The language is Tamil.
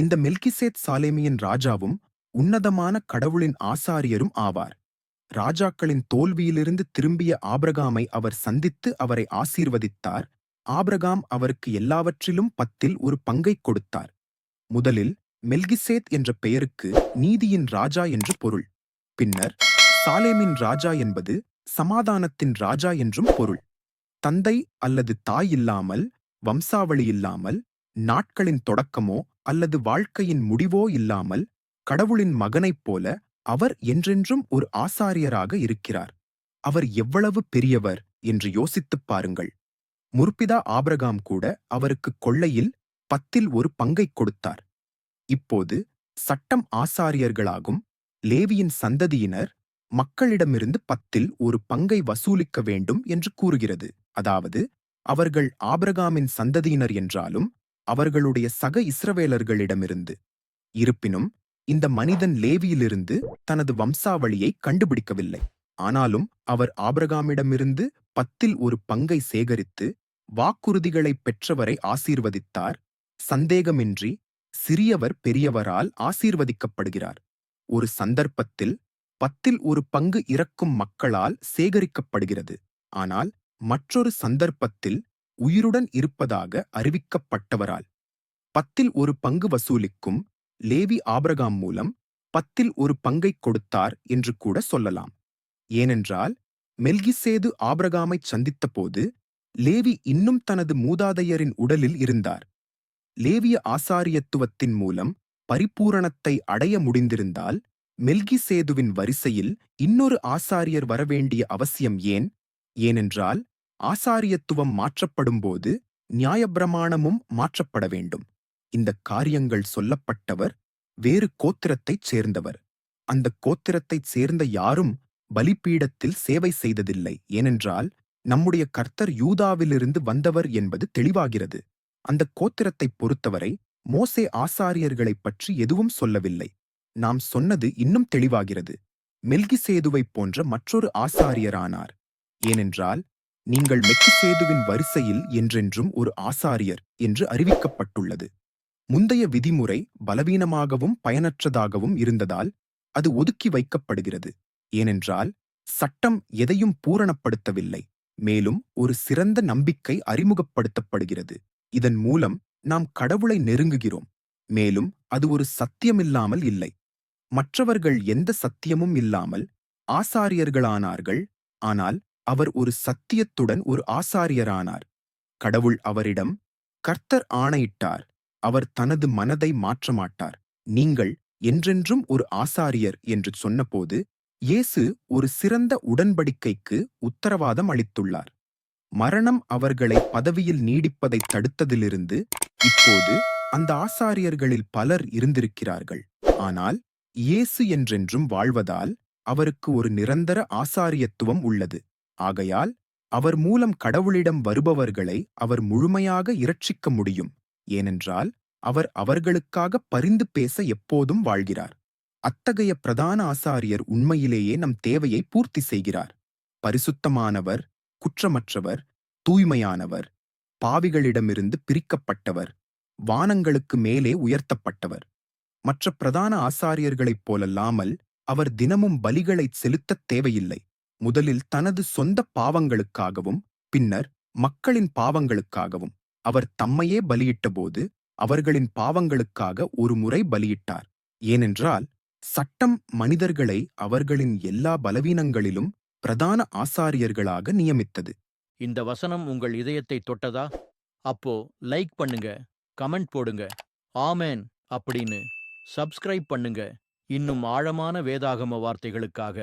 இந்த மெல்கிசேத் சாலேமியின் ராஜாவும் உன்னதமான கடவுளின் ஆசாரியரும் ஆவார். ராஜாக்களின் தோல்வியிலிருந்து திரும்பிய ஆபிரகாமை அவர் சந்தித்து அவரை ஆசீர்வதித்தார். ஆபிரகாம் அவருக்கு எல்லாவற்றிலும் பத்தில் ஒரு பங்கைக் கொடுத்தார். முதலில் மெல்கிசேத் என்ற பெயருக்கு நீதியின் ராஜா என்று பொருள். பின்னர் சாலேமின் ராஜா என்பது சமாதானத்தின் ராஜா என்றும் பொருள். தந்தை அல்லது தாய் இல்லாமல் வம்சாவளி இல்லாமல் நாட்களின் தொடக்கமோ அல்லது வாழ்க்கையின் முடிவோ இல்லாமல் கடவுளின் மகனைப் போல அவர் என்றென்றும் ஒரு ஆசாரியராக இருக்கிறார். அவர் எவ்வளவு பெரியவர் என்று யோசித்துப் பாருங்கள். முற்பிதா ஆபிரகாம் கூட அவருக்கு கொள்ளையில் பத்தில் ஒரு பங்கைக் கொடுத்தார். இப்போது சட்டம் ஆசாரியர்களாகும் லேவியின் சந்ததியினர் மக்களிடமிருந்து பத்தில் ஒரு பங்கை வசூலிக்க வேண்டும் என்று கூறுகிறது. அதாவது அவர்கள் ஆபிரகாமின் சந்ததியினர் என்றாலும் அவர்களுடைய சக இஸ்ரவேலர்களிடமிருந்து. இருப்பினும் இந்த மனிதன் லேவியிலிருந்து தனது வம்சாவளியை கண்டுபிடிக்கவில்லை. ஆனாலும் அவர் ஆபிரகாமிடமிருந்து பத்தில் ஒரு பங்கை சேகரித்து வாக்குறுதிகளைப் பெற்றவரை ஆசீர்வதித்தார். சந்தேகமின்றி சிறியவர் பெரியவரால் ஆசீர்வதிக்கப்படுகிறார். ஒரு சந்தர்ப்பத்தில் பத்தில் ஒரு பங்கு இறக்கும் மக்களால் சேகரிக்கப்படுகிறது. ஆனால் மற்றொரு சந்தர்ப்பத்தில் உயிருடன் இருப்பதாக அறிவிக்கப்பட்டவரால். பத்தில் ஒரு பங்கு வசூலிக்கும் லேவி ஆபிரகாம் மூலம் பத்தில் ஒரு பங்கைக் கொடுத்தார் என்று கூட சொல்லலாம். ஏனென்றால் மெல்கிசேது ஆபிரகாமைச் சந்தித்தபோது லேவி இன்னும் தனது மூதாதையரின் உடலில் இருந்தார். லேவிய ஆசாரியத்துவத்தின் மூலம் பரிபூரணத்தை அடைய முடிந்திருந்தால் மெல்கிசேதுவின் வரிசையில் இன்னொரு ஆசாரியர் வரவேண்டிய அவசியம் ஏன்? ஏனென்றால் ஆசாரியத்துவம் மாற்றப்படும்போது நியாயப்பிரமாணமும் மாற்றப்பட வேண்டும். இந்த காரியங்கள் சொல்லப்பட்டவர் வேறு கோத்திரத்தைச் சேர்ந்தவர். அந்த கோத்திரத்தைச் சேர்ந்த யாரும் பலிப்பீடத்தில் சேவை செய்ததில்லை. ஏனென்றால் நம்முடைய கர்த்தர் யூதாவிலிருந்து வந்தவர் என்பது தெளிவாகிறது. அந்த கோத்திரத்தைப் பொறுத்தவரை மோசே ஆசாரியர்களைப் பற்றி எதுவும் சொல்லவில்லை. நாம் சொன்னது இன்னும் தெளிவாகிறது. மெல்கிசேதுவைப் போன்ற மற்றொரு ஆசாரியரானார். ஏனென்றால் நீங்கள் மெக்கிசேதுவின் வரிசையில் என்றென்றும் ஒரு ஆசாரியர் என்று அறிவிக்கப்பட்டுள்ளது. முந்தைய விதிமுறை பலவீனமாகவும் பயனற்றதாகவும் இருந்ததால் அது ஒதுக்கி வைக்கப்படுகிறது. ஏனென்றால் சட்டம் எதையும் பூரணப்படுத்தவில்லை மேலும் ஒரு சிறந்த நம்பிக்கை அறிமுகப்படுத்தப்படுகிறது. இதன் மூலம் நாம் கடவுளை நெருங்குகிறோம் மேலும் அது ஒரு சத்தியமில்லாமல் இல்லை. மற்றவர்கள் எந்த சத்தியமும் இல்லாமல் ஆசாரியர்களானார்கள் ஆனால் அவர் ஒரு சத்தியத்துடன் ஒரு ஆசாரியரானார். கடவுள் அவரிடம் கர்த்தர் ஆணையிட்டார் அவர் தனது மனதை மாற்றமாட்டார் நீங்கள் என்றென்றும் ஒரு ஆசாரியர் என்று சொன்னபோது இயேசு ஒரு சிறந்த உடன்படிக்கைக்கு உத்தரவாதம் அளித்துள்ளார். மரணம் அவர்களை பதவியில் நீடிப்பதைத் தடுத்ததிலிருந்து இப்போது அந்த ஆசாரியர்களில் பலர் இருந்திருக்கிறார்கள். ஆனால் இயேசு என்றென்றும் வாழ்வதால் அவருக்கு ஒரு நிரந்தர ஆசாரியத்துவம் உள்ளது. ஆகையால் அவர் மூலம் கடவுளிடம் வருபவர்களை அவர் முழுமையாக இரட்சிக்க முடியும். ஏனென்றால் அவர் அவர்களுக்காக பரிந்து பேச எப்போதும் வாழ்கிறார். அத்தகைய பிரதான ஆசாரியர் உண்மையிலேயே நம் தேவையை பூர்த்தி செய்கிறார். பரிசுத்தமானவர் குற்றமற்றவர் தூய்மையானவர் பாவிகளிடமிருந்து பிரிக்கப்பட்டவர் வானங்களுக்கு மேலே உயர்த்தப்பட்டவர். மற்ற பிரதான ஆசாரியர்களைப் போலல்லாமல் அவர் தினமும் பலிகளைச் செலுத்தத் தேவையில்லை. முதலில் தனது சொந்த பாவங்களுக்காகவும் பின்னர் மக்களின் பாவங்களுக்காகவும் அவர் தம்மையே பலியிட்டபோது அவர்களின் பாவங்களுக்காக ஒரு முறை பலியிட்டார். ஏனென்றால் சட்டம் மனிதர்களை அவர்களின் எல்லா பலவீனங்களிலும் பிரதான ஆசாரியர்களாக நியமித்தது. இந்த வசனம் உங்கள் இதயத்தை தொட்டதா? அப்போ லைக் பண்ணுங்க கமெண்ட் போடுங்க ஆமேன் அப்படின்னு சப்ஸ்கிரைப் பண்ணுங்க. இன்னும் ஆழமான வேதாகம வார்த்தைகளுக்காக.